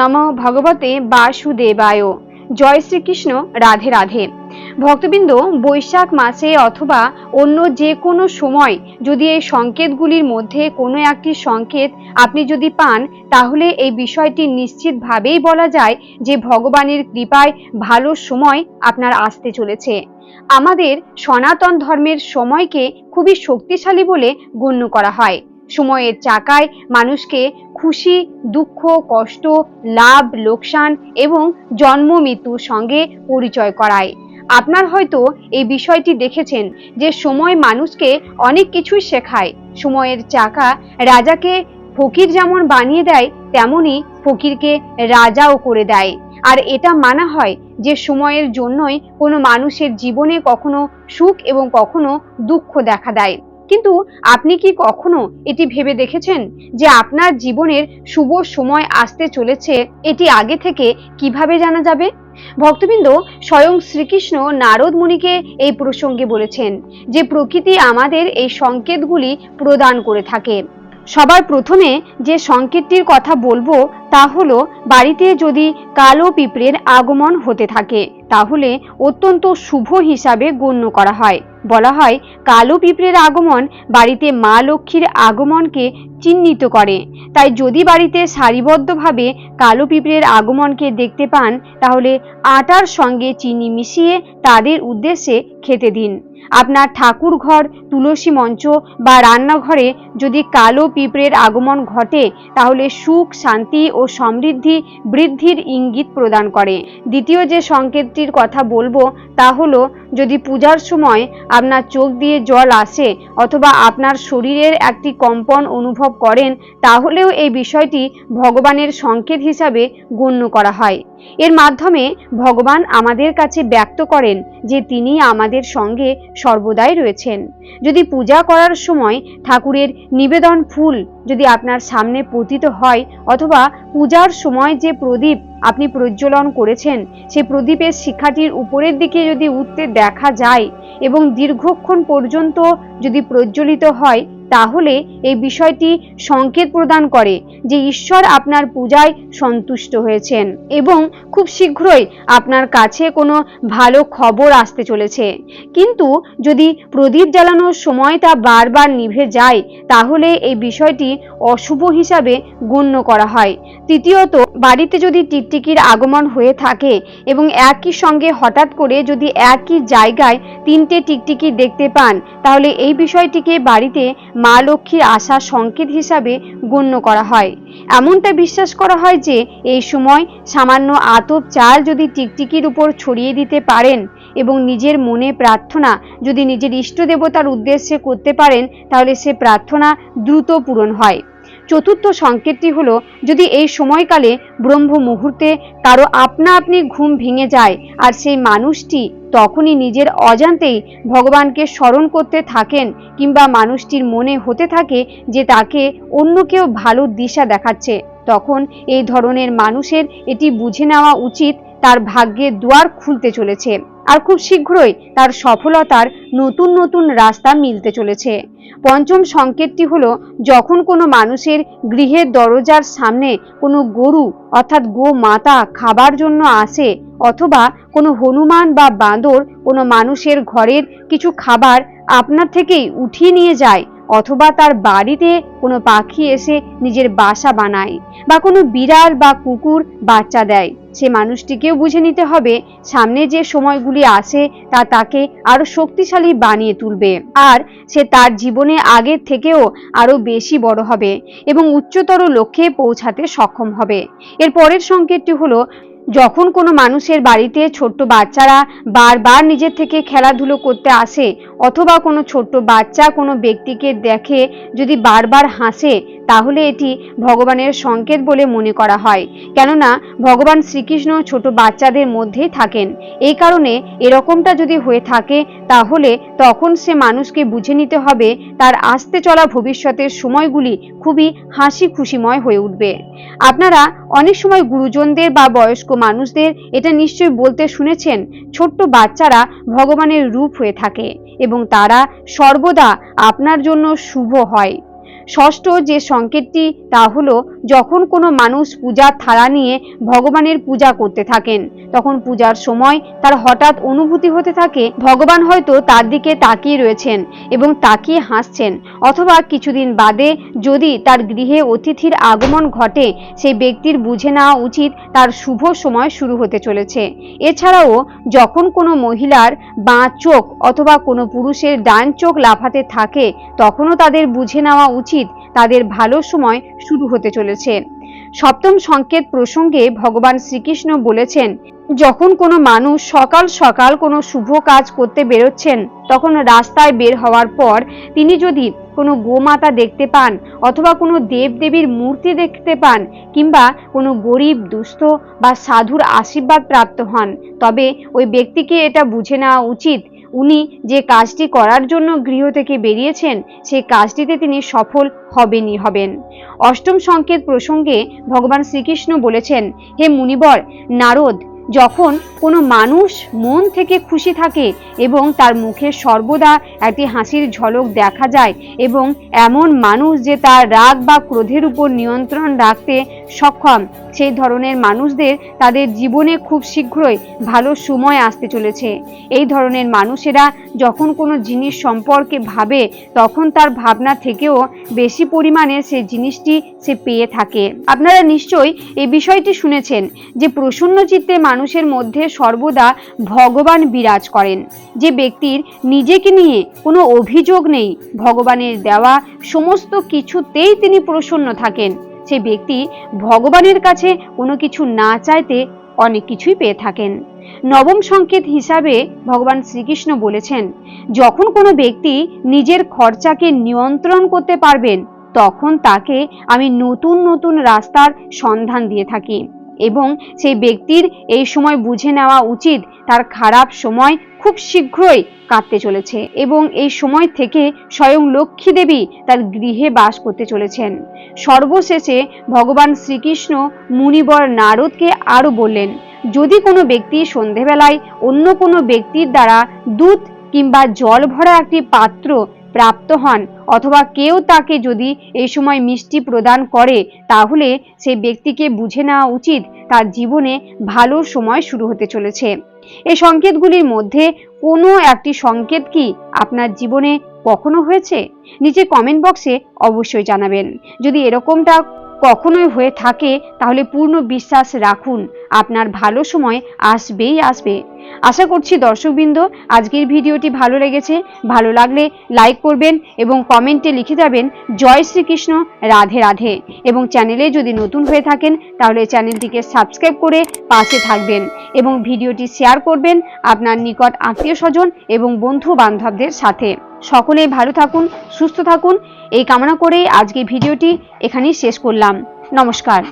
নম ভগবতে বাসুদেবায়। জয় শ্রীকৃষ্ণ, রাধে রাধে। ভক্তবৃন্দ, বৈশাখ মাসে অথবা অন্য যে কোনো সময় যদি এই সংকেতগুলির মধ্যে কোনো একটি সংকেত আপনি যদি পান, তাহলে এই বিষয়টি নিশ্চিতভাবেই বলা যায় যে ভগবানের কৃপায় ভালো সময় আপনার আসতে চলেছে। আমাদের সনাতন ধর্মের সময়কে খুবই শক্তিশালী বলে গণ্য করা হয়। সময়ের চাকায় মানুষকে খুশি, দুঃখ, কষ্ট, লাভ, লোকসান এবং জন্ম মৃত্যুর সঙ্গে পরিচয় করায়। আপনার হয়তো এই বিষয়টি দেখেছেন যে সময় মানুষকে অনেক কিছুই শেখায়। সময়ের চাকা রাজাকে ফকির যেমন বানিয়ে দেয়, তেমনি ফকিরকে রাজাও করে দেয়। আর এটা মানা হয় যে সময়ের জন্যই কোনো মানুষের জীবনে কখনো সুখ এবং কখনো দুঃখ দেখা দেয়। কিন্তু আপনি কি কখনো এটি ভেবে দেখেছেন যে আপনার জীবনের শুভ সময় আসতে চলেছে এটি আগে থেকে কীভাবে জানা যাবে? ভক্তবৃন্দ স্বয়ং শ্রীকৃষ্ণ নারদ মুনিকে এই প্রসঙ্গে বলেছেন যে প্রকৃতি আমাদের এই সংকেতগুলি প্রদান করে থাকে। সবার প্রথমে যে সংকেতটির কথা বলব তা হলো, বাড়িতে যদি কালো পিঁপড়ের আগমন হতে থাকে তাহলে অত্যন্ত শুভ হিসাবে গণ্য করা হয়। বলা হয়, কালো পিঁপড়ের আগমন বাড়িতে মা লক্ষ্মীর আগমনকে চিহ্নিত করে। তাই যদি বাড়িতে সারিবদ্ধভাবে কালো পিঁপড়ের আগমনকে দেখতে পান, তাহলে আটার সঙ্গে চিনি মিশিয়ে তাদের উদ্দেশ্যে খেতে দিন। আপনার ঠাকুর ঘর, তুলসী মঞ্চ বা রান্নাঘরে যদি কালো পিঁপড়ের আগমন ঘটে, তাহলে সুখ, শান্তি ও সমৃদ্ধি বৃদ্ধির ইঙ্গিত প্রদান করে। দ্বিতীয় যে সংকেতটির কথা বলব, তা হলো, যদি পূজার সময় আপনার চোখ দিয়ে জল আসে অথবা আপনার শরীরের একটি কম্পন অনুভব করেন, তাহলেও এই বিষয়টি ভগবানের সংকেত হিসাবে গণ্য করা হয়। এর মাধ্যমে ভগবান আমাদের কাছে ব্যক্ত করেন যে তিনি আমাদের সঙ্গে সর্বদাই রয়েছেন। যদি পূজা করার সময় ঠাকুরের নিবেদন ফুল যদি আপনার সামনে পতিত হয় অথবা পূজার সময় যে প্রদীপ আপনি প্রজ্বলন করেছেন সেই প্রদীপের শিখাটির উপরের দিকে যদি উঠতে দেখা যায় এবং দীর্ঘক্ষণ পর্যন্ত যদি প্রজ্বলিত হয় তাহলে এই বিষয়টি সংকেত প্রদান করে যে ঈশ্বর আপনার পূজায় সন্তুষ্ট হয়েছেন এবং খুব শীঘ্রই আপনার কাছে কোনো ভালো খবর আসতে চলেছে। কিন্তু যদি প্রদীপ জ্বালানোর সময় তা বারবার নিভে যায়, তাহলে এই বিষয়টি অশুভ হিসাবে গণ্য করা হয়। তৃতীয়ত, বাড়িতে যদি টিকটিকির আগমন হয়ে থাকে এবং একই সঙ্গে হঠাৎ করে যদি একই জায়গায় তিনটে টিকটিকি দেখতে পান, তাহলে এই বিষয়টিকে বাড়িতে মা লক্ষ্মীর আশা সংকেত হিসাবে গণ্য করা হয়। এমনটা বিশ্বাস করা হয় যে, এই সময় সামান্য আতপ চাল যদি টিকটিকির উপর ছড়িয়ে দিতে পারেন এবং নিজের মনে প্রার্থনা যদি নিজের ইষ্ট দেবতার উদ্দেশ্যে করতে পারেন, তাহলে সে প্রার্থনা দ্রুত পূরণ হয়। চতুর্থ সংকেতটি হলো, যদি এই সময়কালে ব্রহ্ম মুহূর্তে কারও আপনা আপনি ঘুম ভেঙে যায় আর সেই মানুষটি তখনই নিজের অজান্তেই ভগবানকে স্মরণ করতে থাকেন কিংবা মানুষটির মনে হতে থাকে যে তাকে অন্য কেউ ভালো দিশা দেখাচ্ছে, তখন এই ধরনের মানুষের এটি বুঝে নেওয়া উচিত, তার ভাগ্যের দুয়ার খুলতে চলেছে। আর খুব শীঘ্রই তার সফলতার নতুন নতুন রাস্তা মিলতে চলেছে। পঞ্চম সংকেতটি হলো, যখন কোনো মানুষের গৃহের দরজার সামনে কোনো গরু অর্থাৎ গো মাতা খাবার জন্য আসে অথবা কোনো হনুমান বা বাঁদর কোনো মানুষের ঘরের কিছু খাবার আপনার থেকেই উঠিয়ে নিয়ে যায় অথবা তার বাড়িতে কোনো পাখি এসে নিজের বাসা বানায় বা কোনো বিড়াল বা কুকুর বাচ্চা দেয়। সে মানুষটিকেও বুঝে নিতে হবে, সামনে যে সময়গুলি আসে তা তাকে আরও শক্তিশালী বানিয়ে তুলবে। আর সে তার জীবনে আগের থেকেও আরও বেশি বড় হবে এবং উচ্চতর লক্ষ্যে পৌঁছাতে সক্ষম হবে। এর পরের সংকেতটি হলো, যখন কোনো মানুষের বাড়িতে ছোট্ট বাচ্চারা বারবার নিজের থেকে খেলাধুলো করতে আসে অথবা কোনো ছোট্ট বাচ্চা কোনো ব্যক্তিকে দেখে যদি বারবার হাসে, তাহলে এটি ভগবানের সংকেত বলে মনে করা হয়। কেননা, ভগবান শ্রীকৃষ্ণ ছোট বাচ্চাদের মধ্যেই থাকেন। এই কারণে এরকমটা যদি হয়ে থাকে, তাহলে তখন সে মানুষকে বুঝে নিতে হবে, তার আসতে চলা ভবিষ্যতের সময়গুলি খুবই হাসি খুশিময় হয়ে উঠবে। আপনারা অনেক সময় গুরুজনদের বা বয়স্ক মানুষদের এটা নিশ্চয়ই বলতে শুনেছেন, ছোট্ট বাচ্চারা ভগবানের রূপ হয়ে থাকে। এবং তারা সর্বদা আপনার জন্য শুভ হয়। ষষ্ঠ যে সংকেতটি তা হলো যখন কোনো মানুষ পূজার থালা নিয়ে ভগবানের পূজা করতে থাকেন, তখন পূজার সময় তার হঠাৎ অনুভূতি হতে থাকে, ভগবান হয়তো তার দিকে তাকিয়ে রয়েছেন এবং তাকিয়ে হাসছেন। অথবা কিছুদিন বাদে যদি তার গৃহে অতিথির আগমন ঘটে, সেই ব্যক্তির বুঝে নেওয়া উচিত তার শুভ সময় শুরু হতে চলেছে। এছাড়াও যখন কোনো মহিলার বাঁ চোখ অথবা কোনো পুরুষের ডান চোখ লাফাতে থাকে, তখনও তাদের বুঝে নেওয়া উচিত তাদের ভালো সময় শুরু হতে চলেছে। সপ্তম সংকেত প্রসঙ্গে ভগবান শ্রীকৃষ্ণ বলেছেন, যখন কোনো মানুষ সকাল সকাল কোনো শুভ কাজ করতে বেরোচ্ছেন, তখন রাস্তায় বের হওয়ার পর তিনি যদি কোনো গোমাতা দেখতে পান অথবা কোনো দেবদেবীর মূর্তি দেখতে পান কিংবা কোনো গরিব, দুস্থ বা সাধুর আশীর্বাদ প্রাপ্ত হন, তবে ওই ব্যক্তিকে এটা বুঝে নেওয়া উচিত উনি যে কাজটি করার জন্য গৃহ থেকে বেরিয়েছেন সেই কাজটিতে তিনি সফল হবেনই হবেন। অষ্টম সংকেত প্রসঙ্গে ভগবান শ্রীকৃষ্ণ বলেছেন, হে মুনিবর, নারদ, যখন কোনো মানুষ মন থেকে খুশি থাকে এবং তার মুখে সর্বদা একটি হাসির ঝলক দেখা যায় এবং এমন মানুষ যে তার রাগ বা ক্রোধের উপর নিয়ন্ত্রণ রাখতে সক্ষম। সেই ধরনের মানুষদের তাদের জীবনে খুব শীঘ্রই ভালো সময় আসতে চলেছে। এই ধরনের মানুষেরা যখন কোনো জিনিস সম্পর্কে ভাবে, তখন তার ভাবনা থেকেও বেশি পরিমাণে সে জিনিসটি সে পেয়ে থাকে। আপনারা নিশ্চয়ই এই বিষয়টি শুনেছেন যে প্রসন্ন চিত্তে মানুষের মধ্যে সর্বদা ভগবান বিরাজ করেন। যে ব্যক্তির নিজেকে নিয়ে কোনো অভিযোগ নেই, ভগবানের দেওয়া সমস্ত কিছুতেই তিনি প্রসন্ন থাকেন। সে ব্যক্তি ভগবানের কাছে কোনো কিছু না চাইতে অনেক কিছুই পেয়ে থাকেন। নবম সংকেত হিসাবে ভগবান শ্রীকৃষ্ণ বলেছেন, যখন কোনো ব্যক্তি নিজের খরচাকে নিয়ন্ত্রণ করতে পারবেন, তখন তাকে আমি নতুন নতুন রাস্তার সন্ধান দিয়ে থাকি। এবং সেই ব্যক্তির এই সময় বুঝে নেওয়া উচিত তার খারাপ সময় খুব শীঘ্রই কাটতে চলেছে এবং এই সময় থেকে স্বয়ং লক্ষ্মী দেবী তার গৃহে বাস করতে চলেছেন। সর্বশেষে ভগবান শ্রীকৃষ্ণ মুনিবর নারদকে আরও বললেন, যদি কোনো ব্যক্তি সন্ধেবেলায় অন্য কোনো ব্যক্তির দ্বারা দুধ কিংবা জল ভরা একটি পাত্র প্রাপ্ত হন, অথবা কেউ তাকে যদি এই সময় মিষ্টি প্রদান করে, তাহলে সেই ব্যক্তিকে বুঝে নেওয়া উচিত তার জীবনে ভালো সময় শুরু হতে চলেছে। এই সংকেতগুলির মধ্যে কোনো একটি সংকেত কি আপনার জীবনে কখনো হয়েছে? নিচে কমেন্ট বক্সে অবশ্যই জানাবেন। যদি এরকমটা কখনোই হয়ে থাকে, তাহলে পূর্ণ বিশ্বাস রাখুন, আপনার ভালো সময় আসবেই আসবে। আশা করছি দর্শকবৃন্দ, আজকের ভিডিওটি ভালো লেগেছে। ভালো লাগলে লাইক করবেন এবং কমেন্টে লিখে যাবেন, জয় শ্রীকৃষ্ণ, রাধে রাধে। এবং চ্যানেলে যদি নতুন হয়ে থাকেন, তাহলে চ্যানেলটিকে সাবস্ক্রাইব করে পাশে থাকবেন এবং ভিডিওটি শেয়ার করবেন আপনার নিকট আত্মীয় স্বজন এবং বন্ধু বান্ধবদের সাথে। সকলেই ভালো থাকুন, সুস্থ থাকুন। এই কামনা করেই আজকে ভিডিওটি এখানেই শেষ করলাম। নমস্কার।